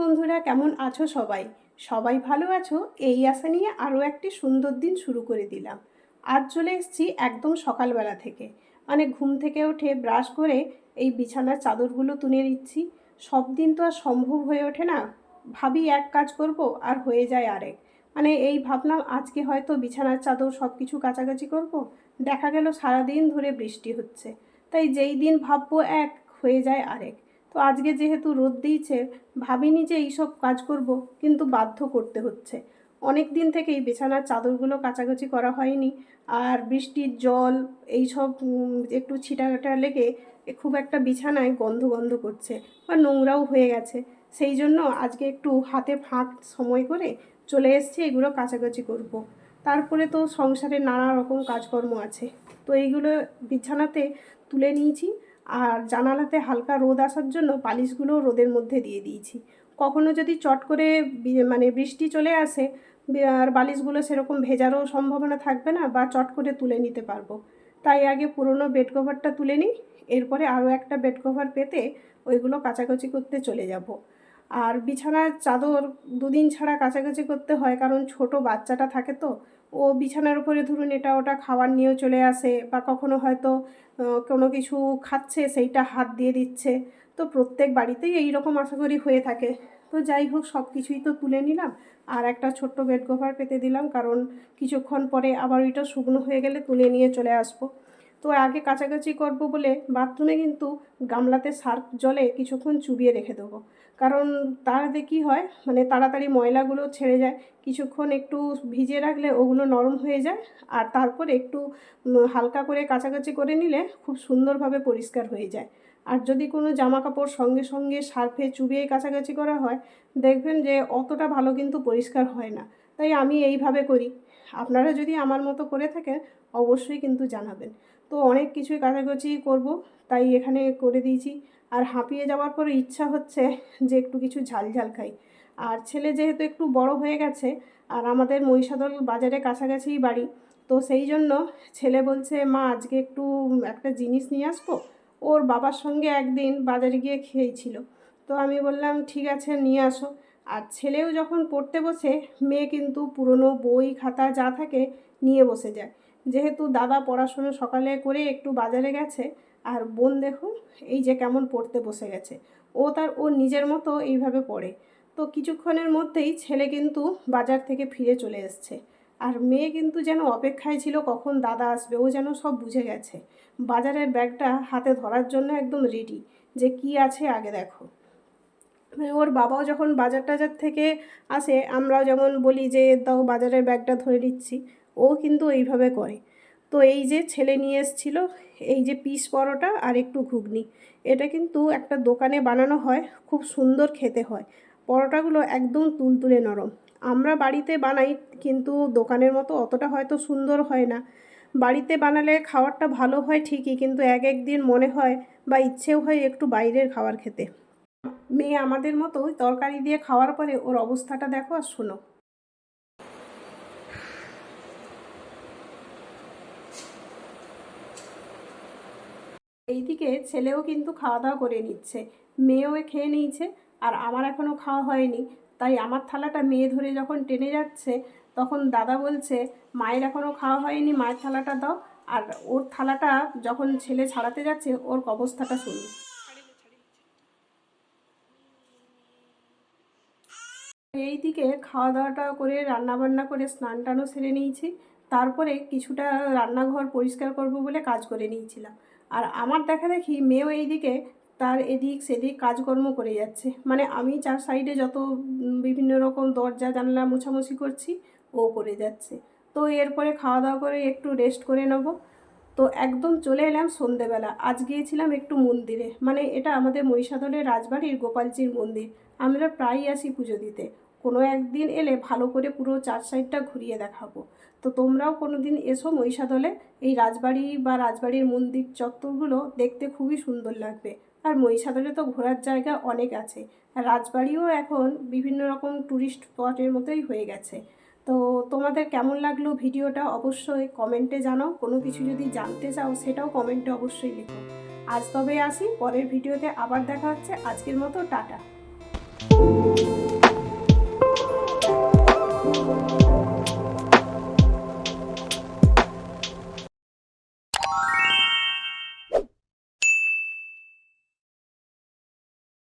বন্ধুরা, কেমন আছো সবাই? সবাই ভালো আছো? এই আশা নিয়ে আরও একটি সুন্দর দিন শুরু করে দিলাম। আজ চলে এসেছি একদম সকালবেলা থেকে। মানে ঘুম থেকে উঠে ব্রাশ করে এই বিছানার চাদরগুলো তুলে নিচ্ছি। সব দিন তো আর সম্ভব হয়ে ওঠে না। ভাবি এক কাজ করব আর হয়ে যায় আরেক। মানে এই ভাবলাম আজকে হয়তো বিছানার চাদর সব কিছু কাছাকাছি করব। দেখা গেল সারাদিন ধরে বৃষ্টি হচ্ছে। তাই যেই দিন ভাববো এক, হয়ে যায় আরেক। তো আজকে যেহেতু রোদ দিয়েছে, ভাবিনি যে এইসব কাজ করব, কিন্তু বাধ্য করতে হচ্ছে। অনেক দিন থেকেই বিছানার চাদরগুলো কাচাকাচি করা হয়নি, আর বৃষ্টির জল, এইসব একটু ছিটাকাটা লেগে খুব একটা বিছানায় গন্ধ গন্ধ করছে বা নোংরাও হয়ে গেছে। সেই জন্য আজকে একটু হাতে ফাঁক সময় করে চলে এসেছি, এগুলো কাচাকাচি করব। তারপরে তো সংসারে নানা রকম কাজকর্ম আছে। তো এইগুলো বিছানাতে তুলে নিয়েছি। আর জানালাতে হালকা রোদ আসার জন্য পালিশগুলো রোদের মধ্যে দিয়ে দিয়েছি। কখনো যদি চট করে মানে বৃষ্টি চলে আসে আর বালিশগুলো সেরকম ভেজারও সম্ভাবনা থাকবে না বা চট করে তুলে নিতে পারব। তাই আগে পুরনো বেড কভারটা তুলে নিই, এরপরে আরও একটা বেড কভার পেতে ওইগুলো কাচাকাচি করতে চলে যাব। আর বিছানার চাদর দুদিন ছাড়া কাছাকাছি করতে হয়, কারণ ছোট বাচ্চাটা থাকে তো। ও বিছানার উপরে ধরুন এটা ওটা খাবার নিয়েও চলে আসে বা কখনো হয়তো কোনো কিছু খাচ্ছে সেইটা হাত দিয়ে দিচ্ছে। তো প্রত্যেক বাড়িতেই এই রকম আশা করি হয়ে থাকে। তো যাই হোক সব কিছুই তো তুলে নিলাম। আর একটা ছোট্ট বেড কভার পেতে দিলাম, কারণ কিছুক্ষণ পরে আবার ওইটা শুকনো হয়ে গেলে তুলে নিয়ে চলে আসব। তো আগে কাছাকাছি করব বলে বাথরুমে কিন্তু গামলাতে সার্ফ জলে কিছুক্ষণ চুবিয়ে রেখে দেবো। কারণ তাড়াতে কী হয় মানে তাড়াতাড়ি ময়লাগুলো ছেড়ে যায়, কিছুক্ষণ একটু ভিজিয়ে রাখলে ওগুলো নরম হয়ে যায় আর তারপর একটু হালকা করে কাছাকাছি করে নিলে খুব সুন্দরভাবে পরিষ্কার হয়ে যায়। আর যদি কোনো জামা কাপড় সঙ্গে সঙ্গে সার্ফে চুবিয়ে কাছাকাছি করা হয়, দেখবেন যে অতটা ভালো কিন্তু পরিষ্কার হয় না। তাই আমি এইভাবে করি। আপনারা যদি আমার মতো করে থাকেন, অবশ্যই কিন্তু জানাবেন। তো অনেক কিছুই কাছাকাছি করব, তাই এখানে করে দিয়েছি। আর হাঁপিয়ে যাওয়ার পরে ইচ্ছা হচ্ছে যে একটু কিছু ঝাল ঝাল খাই। আর ছেলে যেহেতু একটু বড় হয়ে গেছে, আর আমাদের মহিষাদল বাজারে কাছাকাছিই বাড়ি, তো সেই জন্য ছেলে বলছে, মা, আজকে একটু একটা জিনিস নিয়ে আসব? ওর বাবার সঙ্গে একদিন বাজারে গিয়ে খেয়েছিল। তো আমি বললাম, ঠিক আছে, নিয়ে আসো। আর ছেলেও যখন পড়তে বসে, মেয়ে কিন্তু পুরনো বই, খাতা যা থাকে নিয়ে বসে যায়। যেহেতু দাদা পড়াশুনো সকালে করে একটু বাজারে গেছে, আর বোন দেখুন, এই যে কেমন পড়তে বসে গেছে। ও তার, ও নিজের মতো এইভাবে পড়ে। তো কিছুক্ষণের মধ্যেই ছেলে কিন্তু বাজার থেকে ফিরে চলে এসছে। আর মেয়ে কিন্তু যেন অপেক্ষায় ছিল কখন দাদা আসবে, ও যেন সব বুঝে গেছে। বাজারের ব্যাগটা হাতে ধরার জন্য একদম রেডি যে কি আছে আগে দেখো। ওর বাবাও যখন বাজার টাজার থেকে আসে, আমরাও যেমন বলি যে, দাও বাজারের ব্যাগটা ধরে দিচ্ছি ও কিন্তু এইভাবে করে। তো এই যে ছেলে নিয়ে এসেছিল, এই যে পিস পরোটা আর একটু ঘুগনি, এটা কিন্তু একটা দোকানে বানানো হয়, খুব সুন্দর খেতে হয়। পরোটাগুলো একদম তুলতুলে নরম। আমরা বাড়িতে বানাই, কিন্তু দোকানের মতো অতটা হয়তো সুন্দর হয় না। বাড়িতে বানালে খাবারটা ভালো হয় ঠিকই, কিন্তু এক এক দিন মনে হয় বা ইচ্ছেও হয় একটু বাইরের খাবার খেতে। মেয়ে আমাদের মতো তরকারি দিয়ে খাওয়ার পরে ওর অবস্থাটা দেখো আর শোনো। এইদিকে ছেলেও কিন্তু খাওয়া দাওয়া করে নিচ্ছে। মেয়েও খেয়ে নিয়েছে। আর আমার এখনও খাওয়া হয়নি। তাই আমার থালাটা মেয়ে ধরে যখন টেনে যাচ্ছে, তখন দাদা বলছে, মায়ের এখনও খাওয়া হয়নি, মায়ের থালাটা দাও। আর ওর থালাটা যখন ছেলে ছাড়াতে যাচ্ছে, ওর অবস্থাটা শুনুন। এইদিকে খাওয়া দাওয়াটা করে রান্না বান্না করে স্নান টানও সেরে নিয়েছি। তারপরে কিছুটা রান্নাঘর পরিষ্কার করব বলে কাজ করে নিয়েছিলাম। আর আমার দেখা দেখি মেয়েও এইদিকে তার এদিক সেদিক কাজকর্ম করে যাচ্ছে। মানে আমি চার সাইডে যত বিভিন্ন রকম দরজা, জানলা মোছামুছি করছি, ও করে যাচ্ছে। তো এরপরে খাওয়া দাওয়া করে একটু রেস্ট করে নেব। তো একদম চলে এলাম সন্ধেবেলা। আজ গিয়েছিলাম একটু মন্দিরে। মানে এটা আমাদের মহিষাদলের রাজবাড়ির গোপালজির মন্দির। আমরা প্রায়ই আসি পুজো দিতে। কোনো একদিন এলে ভালো করে পুরো চার সাইডটা ঘুরিয়ে দেখাবো। তো তোমরাও কোনো দিন এসো মহিষাদলে। এই রাজবাড়ি বা রাজবাড়ির মন্দির চত্বরগুলো দেখতে খুবই সুন্দর লাগবে। আর মহিষাদলে তো ঘোরার জায়গা অনেক আছে। আর রাজবাড়িও এখন বিভিন্ন রকম ট্যুরিস্ট স্পটের মতোই হয়ে গেছে। তো তোমাদের কেমন লাগল ভিডিওটা অবশ্যই কমেন্টে জানাও। কোনো কিছু যদি জানতে চাও সেটাও কমেন্টে অবশ্যই লিখো। আজ তবে আসি, পরের ভিডিওতে আবার দেখা হচ্ছে। আজকের মতো টাটা।